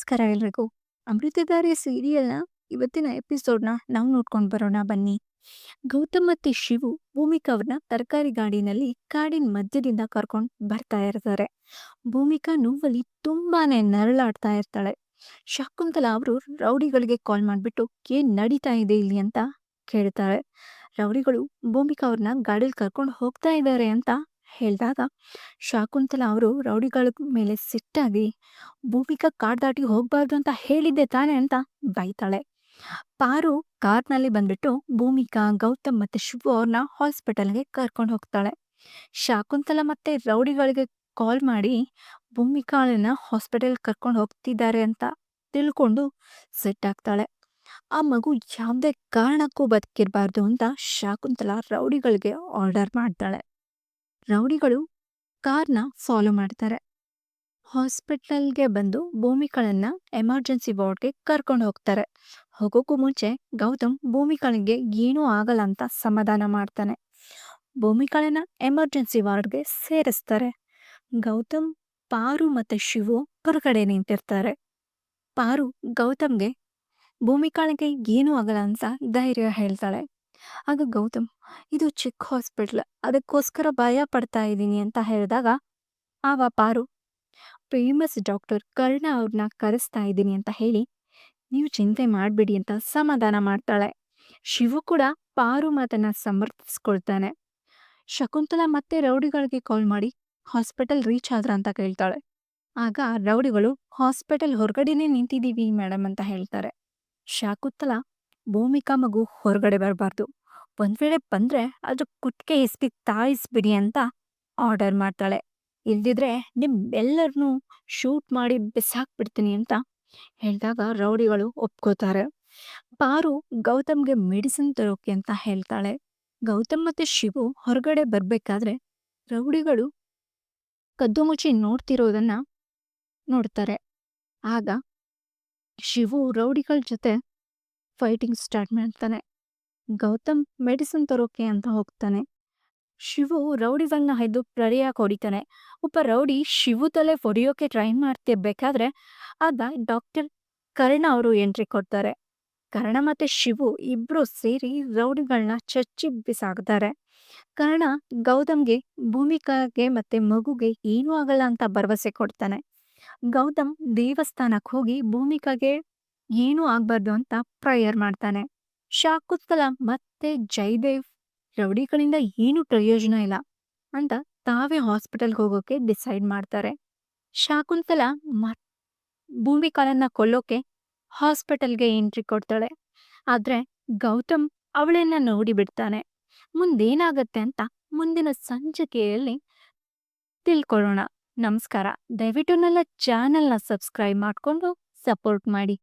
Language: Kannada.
ನಮಸ್ಕಾರ ಎಲ್ರಿಗೂ. ಅಮೃತಧಾರೆ ಸೀರಿಯಲ್‌ನ ಇವತ್ತಿನ ಎಪಿಸೋಡ್‌ನ ನಾವು ನೋಡ್ಕೊಂಡು ಬರೋಣ ಬನ್ನಿ. ಗೌತಮ್ ಮತ್ತೆ ಶಿವು ಭೂಮಿಕಾ ಅವ್ರನ್ನ ತರಕಾರಿ ಗಾಡಿನಲ್ಲಿ ಕಾಡಿನ ಮಧ್ಯದಿಂದ ಕರ್ಕೊಂಡು ಬರ್ತಾ ಇರ್ತಾರೆ. ಭೂಮಿಕಾ ನೋವಲ್ಲಿ ತುಂಬಾನೇ ನರಳಾಡ್ತಾ ಇರ್ತಾಳೆ. ಶಕುಂತಲ ಅವರು ರೌಡಿಗಳಿಗೆ ಕಾಲ್ ಮಾಡ್ಬಿಟ್ಟು, ಏನ್ ನಡೀತಾ ಇದೆ ಇಲ್ಲಿ ಅಂತ ಕೇಳ್ತಾಳೆ. ರೌಡಿಗಳು ಭೂಮಿಕಾ ಅವ್ರನ್ನ ಗಾಡಿಲಿ ಕರ್ಕೊಂಡು ಹೋಗ್ತಾ ಇದ್ದಾರೆ ಅಂತ ಹೇಳಿದಾಗ ಶಾಕುಂತಲ ಅವರು ರೌಡಿಗಳ ಮೇಲೆ ಸಿಟ್ಟಾಗಿ ಭೂಮಿಕಾ ಕಾಡ್ ದಾಟಿ ಹೋಗಬಾರ್ದು ಅಂತ ಹೇಳಿದ್ದೆ ತಾನೆ ಅಂತ ಬೈತಾಳೆ. ಪಾರು ಕಾರ್ನಲ್ಲಿ ಬಂದ್ಬಿಟ್ಟು ಭೂಮಿಕಾ, ಗೌತಮ್ ಮತ್ತೆ ಶಿವು ಅವ್ರನ್ನ ಹಾಸ್ಪಿಟಲ್‌ಗೆ ಕರ್ಕೊಂಡು ಹೋಗ್ತಾಳೆ. ಶಾಕುಂತಲ ಮತ್ತೆ ರೌಡಿಗಳಿಗೆ ಕಾಲ್ ಮಾಡಿ ಭೂಮಿಕಾಳನ್ನ ಹಾಸ್ಪಿಟಲ್ ಕರ್ಕೊಂಡು ಹೋಗ್ತಿದ್ದಾರೆ ಅಂತ ತಿಳ್ಕೊಂಡು ಸಿಟ್ಟಾಗ್ತಾಳೆ. ಆ ಮಗು ಯಾವುದೇ ಕಾರಣಕ್ಕೂ ಬದುಕಿರಬಾರ್ದು ಅಂತ ಶಾಕುಂತಲ ರೌಡಿಗಳಿಗೆ ಆರ್ಡರ್ ಮಾಡ್ತಾಳೆ. ರೌಡಿಗಳು ಕಾರ್‌ನ ಫಾಲೋ ಮಾಡ್ತಾರೆ. ಹಾಸ್ಪಿಟಲ್‌ಗೆ ಬಂದು ಭೂಮಿಕಳನ್ನ ಎಮರ್ಜೆನ್ಸಿ ವಾರ್ಡ್‌ಗೆ ಕರ್ಕೊಂಡು ಹೋಗ್ತಾರೆ. ಹೋಗೋಕ್ಕೂ ಮುಂಚೆ ಗೌತಮ್ ಭೂಮಿಕಳಿಗೆ ಏನೂ ಆಗಲ್ಲ ಅಂತ ಸಮಾಧಾನ ಮಾಡ್ತಾನೆ. ಭೂಮಿಕಳನ್ನ ಎಮರ್ಜೆನ್ಸಿ ವಾರ್ಡ್‌ಗೆ ಸೇರಿಸ್ತಾರೆ. ಗೌತಮ್, ಪಾರು ಮತ್ತು ಶಿವು ಹೊರಗಡೆ ನಿಂತಿರ್ತಾರೆ. ಪಾರು ಗೌತಮ್‌ಗೆ ಭೂಮಿಕಾಳಿಗೆ ಏನೂ ಆಗಲ್ಲ ಅಂತ ಧೈರ್ಯ ಹೇಳ್ತಾಳೆ. ಆಗ ಗೌತಮ್, ಇದು ಚಿಕ್ಕ ಹಾಸ್ಪಿಟಲ್, ಅದಕ್ಕೋಸ್ಕರ ಭಯ ಪಡ್ತಾ ಇದ್ದೀನಿ ಅಂತ ಹೇಳಿದಾಗ, ಆವ ಪಾರು, ಫೇಮಸ್ ಡಾಕ್ಟರ್ ಕರ್ಣ ಅವ್ರನ್ನ ಕರೆಸ್ತಾ ಇದ್ದೀನಿ ಅಂತ ಹೇಳಿ, ನೀವು ಚಿಂತೆ ಮಾಡಬೇಡಿ ಅಂತ ಸಮಾಧಾನ ಮಾಡ್ತಾಳೆ. ಶಿವು ಕೂಡ ಪಾರು ಮಾತನ್ನ ಸಮರ್ಥಿಸ್ಕೊಳ್ತಾನೆ. ಶಕುಂತಲಾ ಮತ್ತೆ ರೌಡಿಗಳಿಗೆ ಕಾಲ್ ಮಾಡಿ, ಹಾಸ್ಪಿಟಲ್ ರೀಚ್ ಆದ್ರ ಅಂತ ಕೇಳ್ತಾಳೆ. ಆಗ ರೌಡಿಗಳು, ಹಾಸ್ಪಿಟಲ್ ಹೊರಗಡೆನೆ ನಿಂತಿದ್ದೀವಿ ಮೇಡಮ್ ಅಂತ ಹೇಳ್ತಾರೆ. ಶಾಕುಂತಲಾ ಭೂಮಿಕಾ ಮಗು ಹೊರಗಡೆ ಬರಬಾರ್ದು. ಒಂದ್ ವೇಳೆ ಬಂದ್ರೆ ಅದ್ರ ಕುಟ್ಕೆ ಇಸ್ಪಿ ತಾಯಿಸ್ಬಿಡಿ ಅಂತ ಆರ್ಡರ್ ಮಾಡ್ತಾಳೆ. ಇಲ್ದಿದ್ರೆ ನಿಮ್ಮೆಲ್ಲರನ್ನೂ ಶೂಟ್ ಮಾಡಿ ಬಿಸಾಕ್ಬಿಡ್ತೀನಿ ಅಂತ ಹೇಳಿದಾಗ ರೌಡಿಗಳು ಒಪ್ಕೋತಾರೆ. ಪಾರು ಗೌತಮ್‌ಗೆ ಮೆಡಿಸಿನ್ ತರೋಕೆ ಅಂತ ಹೇಳ್ತಾಳೆ. ಗೌತಮ್ ಮತ್ತೆ ಶಿವು ಹೊರಗಡೆ ಬರ್ಬೇಕಾದ್ರೆ ರೌಡಿಗಳು ಕದ್ದು ಮುಚ್ಚಿ ನೋಡ್ತಿರೋದನ್ನ ನೋಡ್ತಾರೆ. ಆಗ ಶಿವು ರೌಡಿಗಳ ಜೊತೆ ಫೈಟಿಂಗ್ ಸ್ಟಾರ್ಟ್ ಮಾಡ್ತಾನೆ. ಗೌತಮ್ ಮೆಡಿಸಿನ್ ತರೋಕೆ ಅಂತ ಹೋಗ್ತಾನೆ. ಶಿವು ರೌಡಿಗಳನ್ನ ಹೈದು ಪ್ರರಿಯಾಗಿ ಹೊಡಿತಾನೆ. ಒಬ್ಬ ರೌಡಿ ಶಿವು ತಲೆ ಹೊಡೆಯೋಕೆ ಟ್ರೈ ಮಾಡ್ತಿರ್ಬೇಕಾದ್ರೆ ಆಗ ಡಾಕ್ಟರ್ ಕರ್ಣ ಅವರು ಎಂಟ್ರಿ ಕೊಡ್ತಾರೆ. ಕರ್ಣ ಮತ್ತೆ ಶಿವು ಇಬ್ರು ಸೇರಿ ರೌಡಿಗಳನ್ನ ಚಚ್ಚಿ ಬಿಸಾಕ್ತಾರೆ. ಕರ್ಣ ಗೌತಮ್‌ಗೆ ಭೂಮಿಕಾಗೆ ಮತ್ತೆ ಮಗುಗೆ ಏನೂ ಆಗಲ್ಲ ಅಂತ ಭರವಸೆ ಕೊಡ್ತಾನೆ. ಗೌತಮ್ ದೇವಸ್ಥಾನಕ್ಕೆ ಹೋಗಿ ಭೂಮಿಕಾಗೆ ಏನೂ ಆಗ್ಬಾರ್ದು ಅಂತ ಪ್ರೇಯರ್ ಮಾಡ್ತಾನೆ. ಶಾಕುತ್ತಲ ಮತ್ತೆ ಜೈದೇವ್ ರೌಡಿಗಳಿಂದ ಏನೂ ಪ್ರಯೋಜನ ಇಲ್ಲ ಅಂತ ತಾವೇ ಹಾಸ್ಪಿಟಲ್‌ಗೆ ಹೋಗೋಕೆ ಡಿಸೈಡ್ ಮಾಡ್ತಾರೆ. ಶಾಕುಂತಲ ಮತ್ ಭೂಮಿಕಾಲನ್ನ ಕೊಲ್ಲೋಕೆ ಹಾಸ್ಪಿಟಲ್‌ಗೆ ಎಂಟ್ರಿ ಕೊಡ್ತಾಳೆ. ಆದ್ರೆ ಗೌತಮ್ ಅವಳನ್ನ ನೋಡಿ ಬಿಡ್ತಾನೆ. ಮುಂದೇನಾಗತ್ತೆ ಅಂತ ಮುಂದಿನ ಸಂಚಿಕೆಯಲ್ಲಿ ತಿಳ್ಕೊಳ್ಳೋಣ. ನಮಸ್ಕಾರ. ದಯವಿಟ್ಟು ನನ್ನ ಚಾನೆಲ್‌ನ ಸಬ್ಸ್ಕ್ರೈಬ್ ಮಾಡ್ಕೊಂಡು ಸಪೋರ್ಟ್ ಮಾಡಿ.